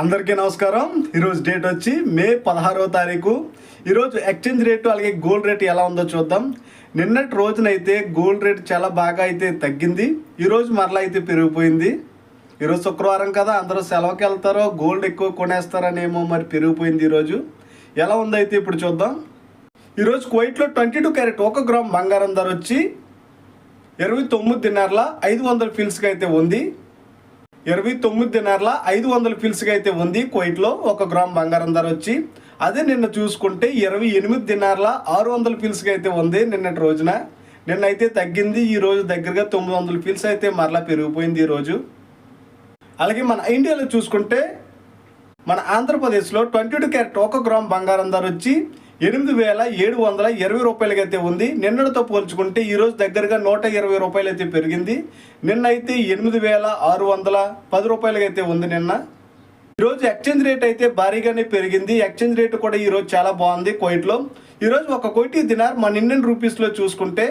అందరికీ నమస్కారం. ఈరోజు డేట్ వచ్చి మే పదహారవ తారీఖు. ఈరోజు ఎక్స్చేంజ్ రేటు అలాగే గోల్డ్ రేట్ ఎలా ఉందో చూద్దాం. నిన్నటి రోజునైతే గోల్డ్ రేట్ చాలా బాగా అయితే తగ్గింది. ఈరోజు మరలా అయితే పెరిగిపోయింది. ఈరోజు శుక్రవారం కదా అందరూ సెలవుకి వెళ్తారో గోల్డ్ ఎక్కువ కొనేస్తారనేమో మరి పెరిగిపోయింది ఈరోజు. ఎలా ఉందైతే ఇప్పుడు చూద్దాం. ఈరోజు కువైట్లో ట్వంటీ టూ క్యారెట్ ఒక గ్రామ్ బంగారం ధర వచ్చి ఇరవై తొమ్మిది ఐదు వందల ఫిల్స్కి అయితే ఉంది. ఇరవై తొమ్మిది దినార్ల ఐదు వందల ఫిల్స్గా అయితే ఉంది కోయిట్లో. ఒక గ్రామ్ బంగారం ధర వచ్చి అదే నిన్న చూసుకుంటే ఇరవై ఎనిమిది దినార్ల ఆరు వందల ఫిల్స్గా అయితే ఉంది నిన్నటి రోజున. నిన్న అయితే తగ్గింది ఈ రోజు దగ్గరగా తొమ్మిది వందల ఫిల్స్ అయితే మరలా పెరిగిపోయింది ఈ రోజు. అలాగే మన ఇండియాలో చూసుకుంటే మన ఆంధ్రప్రదేశ్లో ట్వంటీ టూ క్యారెట్ ఒక గ్రామ్ బంగారం ధర వచ్చి ఎనిమిది వేల ఏడు వందల ఇరవై రూపాయలకి అయితే ఉంది. నిన్నటితో పోల్చుకుంటే ఈరోజు దగ్గరగా నూట ఇరవై రూపాయలు అయితే పెరిగింది. నిన్న అయితే ఎనిమిది వేల ఆరు వందల పది రూపాయలకి అయితే ఉంది నిన్న. ఈరోజు ఎక్స్చేంజ్ రేట్ అయితే భారీగానే పెరిగింది. ఎక్స్చేంజ్ రేట్ కూడా ఈరోజు చాలా బాగుంది కోయిట్లో. ఈరోజు ఒక కోటి దినార్ మన ఇండియన్ రూపీస్లో చూసుకుంటే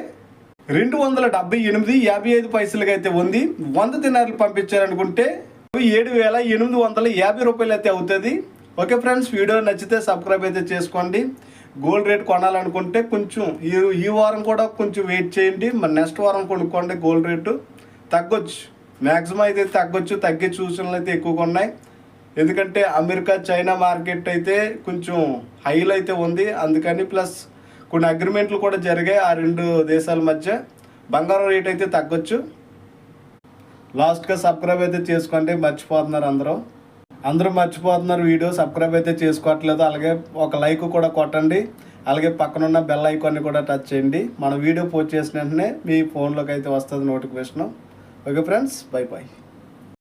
రెండు వందల డెబ్బై ఎనిమిది యాభై ఐదు పైసలుగా అయితే ఉంది. వంద దినార్లు పంపించారనుకుంటే ఏడు వేల ఎనిమిది వందల యాభై రూపాయలు అయితే అవుతుంది. ఓకే ఫ్రెండ్స్ వీడియో నచ్చితే సబ్స్క్రైబ్ అయితే చేసుకోండి. గోల్డ్ రేట్ కొనాలనుకుంటే కొంచెం ఈ ఈ వారం కూడా కొంచెం వెయిట్ చేయండి. మరి నెక్స్ట్ వారం కొనుక్కోండి గోల్డ్ రేటు తగ్గొచ్చు. మ్యాక్సిమం అయితే తగ్గొచ్చు. తగ్గే సూచనలు అయితే ఎక్కువగా ఉన్నాయి. ఎందుకంటే అమెరికా చైనా మార్కెట్ అయితే కొంచెం హైలో అయితే ఉంది. అందుకని ప్లస్ కొన్ని అగ్రిమెంట్లు కూడా జరిగాయి ఆ రెండు దేశాల మధ్య. బంగారం రేట్ అయితే తగ్గొచ్చు. లాస్ట్గా సబ్స్క్రైబ్ అయితే చేసుకోండి. మర్చిపోతున్నారు అందరూ. అందరూ మర్చిపోతున్నారు వీడియో సబ్స్క్రైబ్ అయితే చేసుకోవట్లేదు. అలాగే ఒక లైక్ కూడా కొట్టండి. అలాగే పక్కనున్న బెల్ ఐకాన్ని కూడా టచ్ చేయండి. మన వీడియో పోస్ట్ చేసిన వెంటనే మీ ఫోన్లోకి అయితే వస్తుంది notification. Okay friends bye bye